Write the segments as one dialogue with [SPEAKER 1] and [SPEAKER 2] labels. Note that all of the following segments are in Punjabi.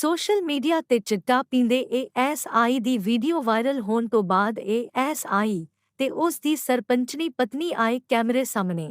[SPEAKER 1] ਸੋਸ਼ਲ ਮੀਡੀਆ ਤੇ ਚਿੱਟਾ ਪੀਂਦੇ ਏਐਸਆਈ ਦੀ ਵੀਡੀਓ ਵਾਇਰਲ ਹੋਣ ਤੋਂ ਬਾਅਦ ਏਐਸਆਈ ਤੇ ਉਸ ਦੀ ਸਰਪੰਚਨੀ ਪਤਨੀ ਆਏ ਕੈਮਰੇ ਸਾਹਮਣੇ।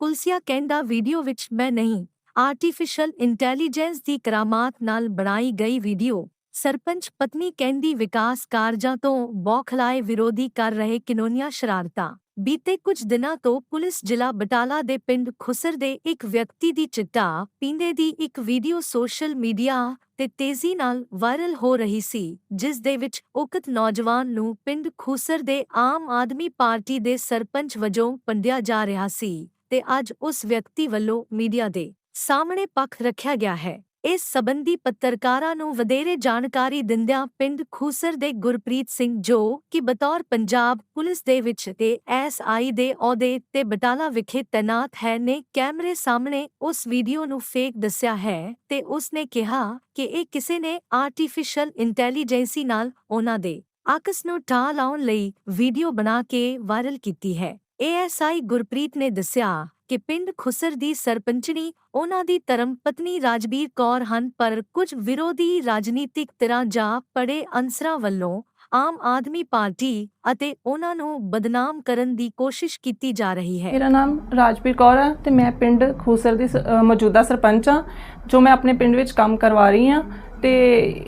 [SPEAKER 1] ਕੁਲਸੀਆ ਕਹਿੰਦਾ, ਵੀਡੀਓ ਵਿੱਚ ਮੈਂ ਨਹੀਂ, ਆਰਟੀਫੀਸ਼ਲ ਇੰਟੈਲੀਜੈਂਸ ਦੀ ਕਰਾਮਾਤ ਨਾਲ ਬਣਾਈ ਗਈ ਵੀਡੀਓ। ਸਰਪੰਚ ਪਤਨੀ ਕਹਿੰਦੀ, ਵਿਕਾਸ ਕਾਰਜਾਂ ਤੋਂ ਬੌਖਲਾਏ ਵਿਰੋਧੀ ਕਰ ਰਹੇ ਕਿਨੋਨੀਆਂ ਸ਼ਰਾਰਤਾਂ ਬੀਤੇ ਕੁਝ ਦਿਨਾਂ ਤੋਂ ਪੁਲਿਸ ਜ਼ਿਲ੍ਹਾ ਬਟਾਲਾ ਦੇ ਪਿੰਡ ਖੁਸਰ ਦੇ ਇੱਕ ਵਿਅਕਤੀ ਦੀ ਚਿੱਟਾ ਪੀਂਦੇ ਦੀ ਇੱਕ ਵੀਡੀਓ ਸੋਸ਼ਲ ਮੀਡੀਆ ਤੇ ਤੇਜ਼ੀ ਨਾਲ ਵਾਇਰਲ ਹੋ ਰਹੀ ਸੀ, ਜਿਸ ਦੇ ਵਿੱਚ ਉਕਤ ਨੌਜਵਾਨ ਨੂੰ ਪਿੰਡ ਖੁਸਰ ਦੇ ਆਮ ਆਦਮੀ ਪਾਰਟੀ ਦੇ ਸਰਪੰਚ ਵਜੋਂ ਪੰਡਿਆ ਜਾ ਰਿਹਾ ਸੀ ਤੇ ਅੱਜ ਉਸ ਵਿਅਕਤੀ ਵੱਲੋਂ ਮੀਡੀਆ ਦੇ ਸਾਹਮਣੇ ਪੱਖ ਰੱਖਿਆ ਗਿਆ ਹੈ। ਇਸ ਸਬੰਧੀ ਪੱਤਰਕਾਰਾਂ ਨੂੰ ਵਧੇਰੇ ਜਾਣਕਾਰੀ ਦਿੰਦਿਆਂ ਪਿੰਡ ਖੂਸਰ ਦੇ ਗੁਰਪ੍ਰੀਤ ਸਿੰਘ ਜੋ ਕਿ ਬਤੌਰ ਪੰਜਾਬ ਪੁਲਿਸ ਦੇ ਵਿੱਚ ਤੇ ਐਸਆਈ ਦੇ ਅਹੁਦੇ ਤੇ ਬਟਾਲਾ ਵਿਖੇ ਤੈਨਾਤ ਹੈ ਨੇ ਕੈਮਰੇ ਸਾਹਮਣੇ ਉਸ ਵੀਡੀਓ ਨੂੰ ਫੇਕ ਦੱਸਿਆ ਹੈ ਤੇ ਉਸ ਨੇ ਕਿਹਾ ਕਿ ਇਹ ਕਿਸੇ ਨੇ ਆਰਟੀਫੀਸ਼ਲ ਇੰਟੈਲੀਜੈਂਸੀ ਨਾਲ ਉਹਨਾਂ ਦੇ ਆਕਸ ਨੂੰ ਟਾਹ ਲਾਉਣ ਲਈ ਵੀਡੀਓ ਬਣਾ ਕੇ ਵਾਇਰਲ ਕੀਤੀ ਹੈ। ਏਐਸਆਈ ਗੁਰਪ੍ਰੀਤ ਨੇ ਦੱਸਿਆ ਕਿ ਪਿੰਡ ਖੁਸਰ ਦੀ ਸਰਪੰਚਣੀ ਉਹਨਾਂ ਦੀ ਧਰਮ ਪਤਨੀ ਰਾਜਬੀਰ ਕੌਰ ਹਨ ਪਰ ਕੁਝ ਵਿਰੋਧੀ ਰਾਜਨੀਤਿਕ ਧਿਰਾਂ ਜਾਂ ਪੜੇ ਅੰਸਰਾਂ ਵੱਲੋਂ ਆਮ ਆਦਮੀ ਪਾਰਟੀ ਅਤੇ ਉਹਨਾਂ ਨੂੰ ਬਦਨਾਮ ਕਰਨ ਦੀ ਕੋਸ਼ਿਸ਼ ਕੀਤੀ ਜਾ ਰਹੀ ਹੈ।
[SPEAKER 2] ਮੇਰਾ ਨਾਮ ਰਾਜਵੀਰ ਕੌਰ ਹੈ ਤੇ ਮੈਂ ਪਿੰਡ ਖੂਸਰ ਦੀ ਸ- ਅ, ਮੌਜੂਦਾ ਸਰਪੰਚ ਹਾਂ ਜੋ ਮੈਂ ਆਪਣੇ ਪਿੰਡ ਵਿੱਚ ਕੰਮ ਕਰਵਾ ਰਹੀ ਹਾਂ ਤੇ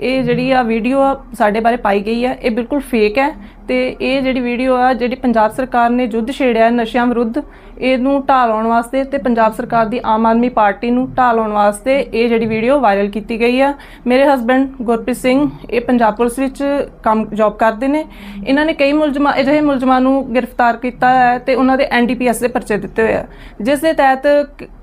[SPEAKER 2] ਇਹ ਜਿਹੜੀ ਆ ਵੀਡੀਓ ਸਾਡੇ ਬਾਰੇ ਪਾਈ ਗਈ ਹੈ ਇਹ ਬਿਲਕੁਲ ਫੇਕ ਹੈ ਤੇ ਇਹ ਜਿਹੜੀ ਵੀਡੀਓ ਆ, ਜਿਹੜੀ ਪੰਜਾਬ ਸਰਕਾਰ ਨੇ ਯੁੱਧ ਛੇੜਿਆ ਨਸ਼ਿਆਂ ਵਿਰੁੱਧ, ਇਹਨੂੰ ਢਾਹ ਲਾਉਣ ਵਾਸਤੇ ਤੇ ਪੰਜਾਬ ਸਰਕਾਰ ਦੀ ਆਮ ਆਦਮੀ ਪਾਰਟੀ ਨੂੰ ਢਾਹ ਲਾਉਣ ਵਾਸਤੇ ਇਹ ਜਿਹੜੀ ਵੀਡੀਓ ਵਾਇਰਲ ਕੀਤੀ ਗਈ ਆ। ਮੇਰੇ ਹਸਬੰਡ ਗੁਰਪ੍ਰੀਤ ਸਿੰਘ, ਇਹ ਪੰਜਾਬ ਪੁਲਿਸ ਵਿੱਚ ਕੰਮ ਜੌਬ ਕਰਦੇ ਨੇ। ਇਹਨਾਂ ਨੇ ਕਈ ਮੁਲਜ਼ਮਾਂ, ਅਜਿਹੇ ਮੁਲਜ਼ਮਾਂ ਨੂੰ ਗ੍ਰਿਫਤਾਰ ਕੀਤਾ ਹੈ ਤੇ ਉਹਨਾਂ ਦੇ ਐਨਡੀਪੀਐਸ ਦੇ ਪਰਚੇ ਦਿੱਤੇ ਹੋਏ ਆ। ਜਿਸ ਦੇ ਤਹਿਤ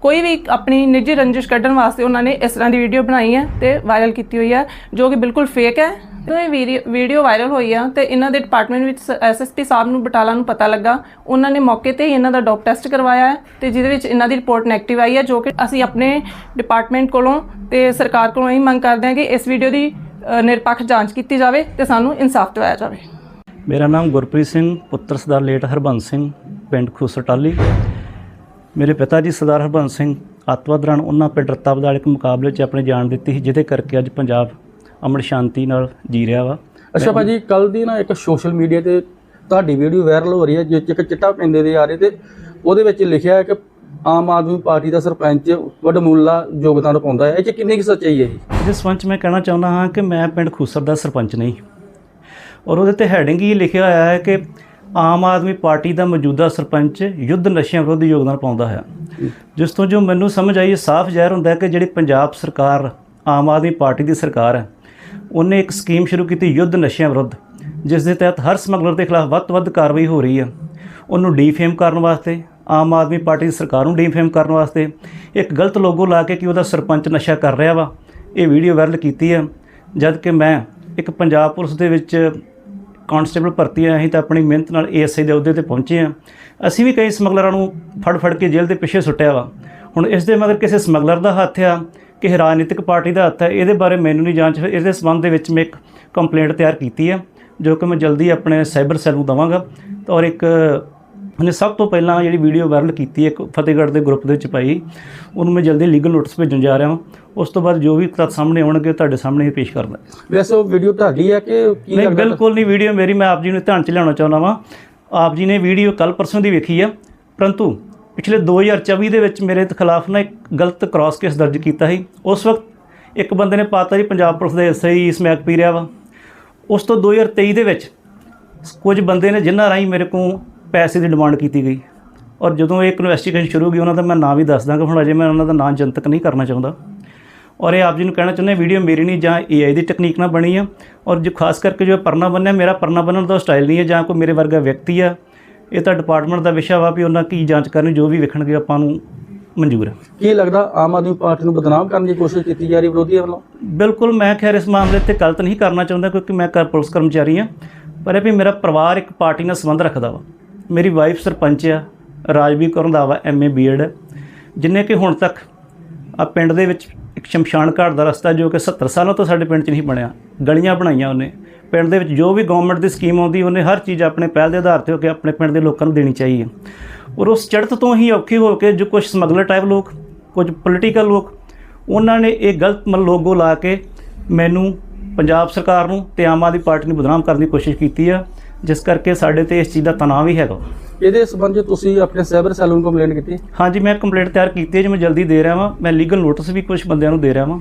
[SPEAKER 2] ਕੋਈ ਵੀ ਆਪਣੀ ਨਿੱਜੀ ਰੰਜਿਸ਼ ਕੱਢਣ ਵਾਸਤੇ ਉਹਨਾਂ ਨੇ ਇਸ ਤਰ੍ਹਾਂ ਦੀ ਵੀਡੀਓ ਬਣਾਈ ਹੈ ਤੇ ਵਾਇਰਲ ਕੀਤੀ ਹੋਈ ਹੈ, ਜੋ ਕਿ ਬਿਲਕੁਲ ਫੇਕ ਹੈ। ਜਦੋਂ ਇਹ ਵੀਰੀ- ਵੀਡੀਓ ਵਾਇਰਲ ਹੋਈ ਆ ਤੇ ਇਹਨਾਂ ਦੇ ਡਿਪਾਰਟਮੈਂਟ ਵਿੱਚ ਐਸਐਸਪੀ ਸਾਹਿਬ ਨੂੰ ਬਟਾਲਾ ਨੂੰ ਪਤਾ ਲੱਗਾ, ਉਹਨਾਂ ਨੇ ਮੌਕੇ ਤੇ ਹੀ ਇਹਨਾਂ ਦਾ ਡੋਪ ਟੈਸਟ ਕਰਵਾਇਆ ਹੈ ਤੇ ਜਿਹਦੇ ਵਿੱਚ ਇਹਨਾਂ ਦੀ ਰਿਪੋਰਟ ਨੈਗੇਟਿਵ ਆਈ ਹੈ, ਜੋ ਕਿ ਅਸੀਂ ਆਪਣੇ ਡਿਪਾਰਟਮੈਂਟ ਕੋਲੋਂ ਤੇ ਸਰਕਾਰ ਕੋਲੋਂ ਇਹ ਮੰਗ ਕਰਦੇ ਹਾਂ ਕਿ ਇਸ ਵੀਡੀਓ ਦੀ ਨਿਰਪੱਖ ਜਾਂਚ ਕੀਤੀ ਜਾਵੇ ਤੇ ਸਾਨੂੰ ਇਨਸਾਫ ਦਿਵਾਇਆ ਜਾਵੇ।
[SPEAKER 3] ਮੇਰਾ ਨਾਮ ਗੁਰਪ੍ਰੀਤ ਸਿੰਘ, ਪੁੱਤਰ ਸਰਦਾਰ ਲੇਟ ਹਰਬੰਸ ਸਿੰਘ, ਪਿੰਡ ਖੁਸਟਾਲੀ। ਮੇਰੇ ਪਿਤਾ ਜੀ ਸਰਦਾਰ ਹਰਬੰਸ ਸਿੰਘ ਅੱਤਵਾਦ ਦੌਰਾਨ ਉਹਨਾਂ ਪਿੰਡ ਰੱਤਾਬਦਾਲ ਇੱਕ ਮੁਕਾਬਲੇ 'ਚ ਆਪਣੀ ਜਾਨ ਦਿੱਤੀ ਸੀ, ਜਿਹਦੇ ਕਰਕੇ ਅੱਜ ਪੰਜਾਬ ਅਮਨ ਸ਼ਾਂਤੀ ਨਾਲ ਜੀ ਰਿਹਾ ਵਾ।
[SPEAKER 4] ਅੱਛਾ ਭਾਜੀ ਕੱਲ ਦੀ ਨਾ ਇੱਕ ਸੋਸ਼ਲ ਮੀਡੀਆ ਤੇ ਤੁਹਾਡੀ ਵੀਡੀਓ ਵਾਇਰਲ ਹੋ ਰਹੀ ਹੈ ਜਿਸ 'ਚ ਇੱਕ ਚਿੱਟਾ ਪਿੰਦੇ ਦੇ ਆ ਰਹੇ ਤੇ ਉਹਦੇ ਵਿੱਚ ਲਿਖਿਆ ਹੈ ਕਿ ਆਮ ਆਦਮੀ ਪਾਰਟੀ ਦਾ ਸਰਪੰਚ ਵਡਮੁੱਲਾ ਯੋਗਦਾਨ ਪਾਉਂਦਾ ਹੈ। ਇਹ 'ਚ ਕਿੰਨੀ ਕੁ ਸੱਚਾਈ ਹੈ ਜੀ?
[SPEAKER 3] ਇਸ ਸੰਬੰਧ ਮੈਂ ਕਹਿਣਾ ਚਾਹੁੰਦਾ ਹਾਂ ਕਿ ਮੈਂ ਪਿੰਡ ਖੂਸਰ ਦਾ ਸਰਪੰਚ ਨਹੀਂ। ਔਰ ਉਹਦੇ ਤੇ ਹੈਡਿੰਗ ਹੀ ਲਿਖਿਆ ਹੋਇਆ ਹੈ ਕਿ ਆਮ ਆਦਮੀ ਪਾਰਟੀ ਦਾ ਮੌਜੂਦਾ ਸਰਪੰਚ ਯੁੱਧ ਨਸ਼ਿਆਂ ਵਿਰੁੱਧ ਯੋਗਦਾਨ ਪਾਉਂਦਾ ਹੈ। ਜਿਸ ਤੋਂ ਜੋ ਮੈਨੂੰ ਸਮਝ ਆਈ ਸਾਫ਼ ਜ਼ਾਹਿਰ ਹੁੰਦਾ ਹੈ ਕਿ ਜਿਹੜੀ ਪੰਜਾਬ ਸਰਕਾਰ ਆਮ ਆਦਮੀ ਪਾਰਟੀ ਦੀ ਸਰਕਾਰ ਹੈ ਉਹਨੇ ਇੱਕ ਸਕੀਮ ਸ਼ੁਰੂ ਕੀਤੀ ਯੁੱਧ ਨਸ਼ਿਆਂ ਵਿਰੁੱਧ, ਜਿਸ ਦੇ ਤਹਿਤ ਹਰ ਸਮਗਲਰ ਦੇ ਖਿਲਾਫ ਵੱਧ ਤੋਂ ਵੱਧ ਕਾਰਵਾਈ ਹੋ ਰਹੀ ਹੈ। ਉਹਨੂੰ ਡੀਫੇਮ ਕਰਨ ਵਾਸਤੇ, ਆਮ ਆਦਮੀ ਪਾਰਟੀ ਦੀ ਸਰਕਾਰ ਨੂੰ ਡੀਫੇਮ ਕਰਨ ਵਾਸਤੇ ਇੱਕ ਗਲਤ ਲੋਗੋ ਲਾ ਕੇ ਕਿ ਉਹਦਾ ਸਰਪੰਚ ਨਸ਼ਾ ਕਰ ਰਿਹਾ ਵਾ। ਇਹ ਵੀਡੀਓ ਵਾਇਰਲ ਕੀਤੀ ਹੈ ਜਦ ਕਿ ਮੈਂ ਇੱਕ ਪੰਜਾਬ ਪੁਲਿਸ ਦੇ ਵਿੱਚ ਕਾਂਸਟੇਬਲ ਭਰਤੀ ਆਇਆ ਅਸੀਂ ਤਾਂ ਆਪਣੀ ਮਿਹਨਤ ਨਾਲ ਏਐਸਆਈ ਦੇ ਅਹੁਦੇ ਤੇ ਪਹੁੰਚੇ ਆ ਅਸੀਂ ਵੀ ਕਈ ਸਮਗਲਰਾਂ ਨੂੰ ਫੜ ਫੜ ਕੇ ਜੇਲ੍ਹ ਦੇ ਪਿੱਛੇ ਸੁੱਟਿਆ ਵਾ। ਹੁਣ ਇਸ ਦੇ ਮਗਰ ਕਿਸੇ ਸਮਗਲਰ ਦਾ ਹੱਥ ਆ ਕਿਸੇ ਰਾਜਨੀਤਿਕ ਪਾਰਟੀ ਦਾ ਹੱਥ ਹੈ ਇਹਦੇ ਬਾਰੇ ਮੈਨੂੰ ਨਹੀਂ ਜਾਂਚ ਇਹਦੇ ਸੰਬੰਧ ਦੇ ਵਿੱਚ ਮੈਂ ਇੱਕ ਕੰਪਲੇਂਟ ਤਿਆਰ ਕੀਤੀ ਹੈ ਜੋ ਕਿ ਮੈਂ ਜਲਦੀ ਆਪਣੇ ਸਾਈਬਰ ਸੈੱਲ ਨੂੰ ਦਵਾਂਗਾ। ਔਰ ਇੱਕ ਉਹਨੇ ਸਭ ਤੋਂ ਪਹਿਲਾਂ ਜਿਹੜੀ ਵੀਡੀਓ ਵਾਇਰਲ ਕੀਤੀ ਇੱਕ ਫਤਿਹਗੜ੍ਹ ਦੇ ਗਰੁੱਪ ਦੇ ਵਿੱਚ ਪਾਈ ਉਹਨੂੰ ਮੈਂ ਜਲਦੀ ਲੀਗਲ ਨੋਟਿਸ ਭੇਜਣ ਜਾ ਰਿਹਾ ਹਾਂ। ਉਸ ਤੋਂ ਬਾਅਦ ਜੋ ਵੀ ਤੱਥ ਸਾਹਮਣੇ ਆਉਣਗੇ ਤੁਹਾਡੇ ਸਾਹਮਣੇ ਹੀ ਪੇਸ਼ ਕਰਦਾ
[SPEAKER 4] ਵੈਸੇ ਉਹ ਵੀਡੀਓ ਤੁਹਾਡੀ ਹੈ ਕਿ ਕੀ
[SPEAKER 3] ਨਹੀਂ ਬਿਲਕੁਲ ਨਹੀਂ ਵੀਡੀਓ ਮੇਰੀ ਮੈਂ ਆਪ ਜੀ ਨੂੰ ਧਿਆਨ ਚ ਲਿਆਉਣਾ ਚਾਹੁੰਦਾ ਵਾਂ। ਆਪ ਜੀ ਨੇ ਵੀਡੀਓ ਕੱਲ ਪਰਸੋਂ ਦੀ ਵੇਖੀ ਆ ਪਰੰਤੂ ਪਿਛਲੇ 2024 ਦੇ ਵਿੱਚ ਮੇਰੇ ਖਿਲਾਫ ਨਾ ਇੱਕ ਗਲਤ ਕ੍ਰਾਸ ਕੇਸ ਦਰਜ ਕੀਤਾ ਸੀ। ਉਸ ਵਕਤ ਇੱਕ ਬੰਦੇ ਨੇ ਪਾਤਾ ਜੀ ਪੰਜਾਬ ਪੁਲਿਸ ਦੇ ਐਸਆਈ ਸਮੈਕ ਪੀ ਰਿਹਾ ਵਾ। ਉਸ ਤੋਂ 2023 ਦੇ ਵਿੱਚ ਕੁਝ ਬੰਦੇ ਨੇ ਜਿਨ੍ਹਾਂ ਰਾਹੀਂ ਮੇਰੇ ਕੋਲ ਪੈਸੇ ਦੀ ਡਿਮਾਂਡ ਕੀਤੀ ਗਈ। ਔਰ ਜਦੋਂ ਇਹ ਇਨਵੈਸਟੀਗੇਸ਼ਨ ਸ਼ੁਰੂ ਹੋ ਗਈ ਉਹਨਾਂ ਦਾ ਮੈਂ ਨਾਂ ਵੀ ਦੱਸ ਦਾਂਗਾ। ਹੁਣ ਅਜੇ ਮੈਂ ਉਹਨਾਂ ਦਾ ਨਾਂ ਜਨਤਕ ਨਹੀਂ ਕਰਨਾ ਚਾਹੁੰਦਾ। ਔਰ ਇਹ ਆਪ ਜੀ ਨੂੰ ਕਹਿਣਾ ਚਾਹੁੰਦੇ ਵੀਡੀਓ ਮੇਰੀ ਨਹੀਂ ਜਾਂ ਏਆਈ ਦੀ ਟੈਕਨੀਕ ਨਾਲ ਬਣੀ ਆ। ਔਰ ਜੋ ਖਾਸ ਕਰਕੇ ਜੋ ਪਰਨਾ ਬੰਨਿਆ, ਮੇਰਾ ਪਰਨਾ ਬੰਨਣ ਦਾ ਸਟਾਈਲ ਨਹੀਂ ਹੈ ਜਾਂ ਕੋਈ ਮੇਰੇ ਵਰਗਾ ਵਿਅਕਤੀ ਆ ਇਹ ਤਾਂ ਡਿਪਾਰਟਮੈਂਟ ਦਾ ਵਿਸ਼ਾ ਵਾ ਵੀ ਉਹਨਾਂ ਕੀ ਜਾਂਚ ਕਰਨੀ ਜੋ ਵੀ ਵੇਖਣਗੇ ਆਪਾਂ ਨੂੰ ਮਨਜ਼ੂਰ ਹੈ
[SPEAKER 4] ਕੀ ਲੱਗਦਾ ਆਮ ਆਦਮੀ ਪਾਰਟੀ ਨੂੰ ਬਦਨਾਮ ਕਰਨ ਦੀ ਕੋਸ਼ਿਸ਼ ਕੀਤੀ ਜਾ ਰਹੀ ਵਿਰੋਧੀਆਂ ਵੱਲੋਂ?
[SPEAKER 3] ਬਿਲਕੁਲ ਮੈਂ ਖੈਰ ਇਸ ਮਾਮਲੇ ਤੇ ਗਲਤ ਨਹੀਂ ਕਰਨਾ ਚਾਹੁੰਦਾ ਕਿਉਂਕਿ ਮੈਂ ਕਰ ਪੁਲਿਸ ਕਰਮਚਾਰੀ ਹਾਂ। ਪਰ ਇਹ ਵੀ ਮੇਰਾ ਪਰਿਵਾਰ ਇੱਕ ਪਾਰਟੀ ਨਾਲ ਸੰਬੰਧ ਰੱਖਦਾ ਵਾ। ਮੇਰੀ ਵਾਈਫ ਸਰਪੰਚ ਆ ਰਾਜਵੀਰ ਕੌਰ ਰੰਧਾਵਾ ਐਮਏ ਬੀਐਡ ਜਿਨੇ ਕਿ ਹੁਣ ਤੱਕ ਆ ਪਿੰਡ ਦੇ ਵਿੱਚ ਸ਼ਮਸ਼ਾਨ ਘਾਟ ਦਾ ਰਸਤਾ ਜੋ ਕਿ 70 ਸਾਲਾਂ ਤੋਂ ਸਾਡੇ ਪਿੰਡ 'ਚ ਨਹੀਂ ਬਣਿਆ। ਗਲੀਆਂ ਬਣਾਈਆਂ ਉਹਨੇ। ਪਿੰਡ ਦੇ ਵਿੱਚ ਜੋ ਵੀ ਗਵਰਨਮੈਂਟ ਦੀ ਸਕੀਮ ਆਉਂਦੀ, ਉਹਨੇ ਹਰ ਚੀਜ਼ ਆਪਣੇ ਪਹਿਲ ਦੇ ਆਧਾਰ ਤੇ ਹੋ ਕੇ ਆਪਣੇ ਪਿੰਡ ਦੇ ਲੋਕਾਂ ਨੂੰ ਦੇਣੀ ਚਾਹੀਦੀ ਹੈ ਔਰ ਉਸ ਚੜਤ ਤੋਂ ਹੀ ਔਖੀ ਹੋ ਕੇ ਜੋ ਕੁਝ ਸਮਗਲਰ ਟਾਈਪ ਲੋਕ, ਕੁਝ ਪੋਲੀਟੀਕਲ ਲੋਕ, ਉਹਨਾਂ ਨੇ ਇਹ ਗਲਤ ਮਨ ਲੋਗੋ ਲਾ ਕੇ ਮੈਨੂੰ ਪੰਜਾਬ ਸਰਕਾਰ ਨੂੰ ਤੇ ਆਮ ਆਦਮੀ ਪਾਰਟੀ ਨੂੰ ਬਦਨਾਮ ਕਰਨ ਦੀ ਕੋਸ਼ਿਸ਼ ਕੀਤੀ ਆ, ਜਿਸ ਕਰਕੇ ਸਾਡੇ ਤੇ ਇਸ ਚੀਜ਼ ਦਾ ਤਣਾਅ ਵੀ ਹੈਗਾ।
[SPEAKER 4] ਇਹਦੇ ਸਬੰਧ ਤੁਸੀਂ ਆਪਣੇ ਸਾਈਬਰ ਸੈੱਲ ਨੂੰ ਕੰਪਲੇਂਟ ਕੀਤੀ?
[SPEAKER 3] ਹਾਂਜੀ, ਮੈਂ ਕੰਪਲੇਂਟ ਤਿਆਰ ਕੀਤੀ ਹੈ ਜੀ, ਮੈਂ ਜਲਦੀ ਦੇ ਰਿਹਾ ਵਾਂ। ਮੈਂ ਲੀਗਲ ਨੋਟਿਸ ਵੀ ਕੁਝ ਬੰਦਿਆਂ ਨੂੰ ਦੇ ਰਿਹਾ ਵਾਂ।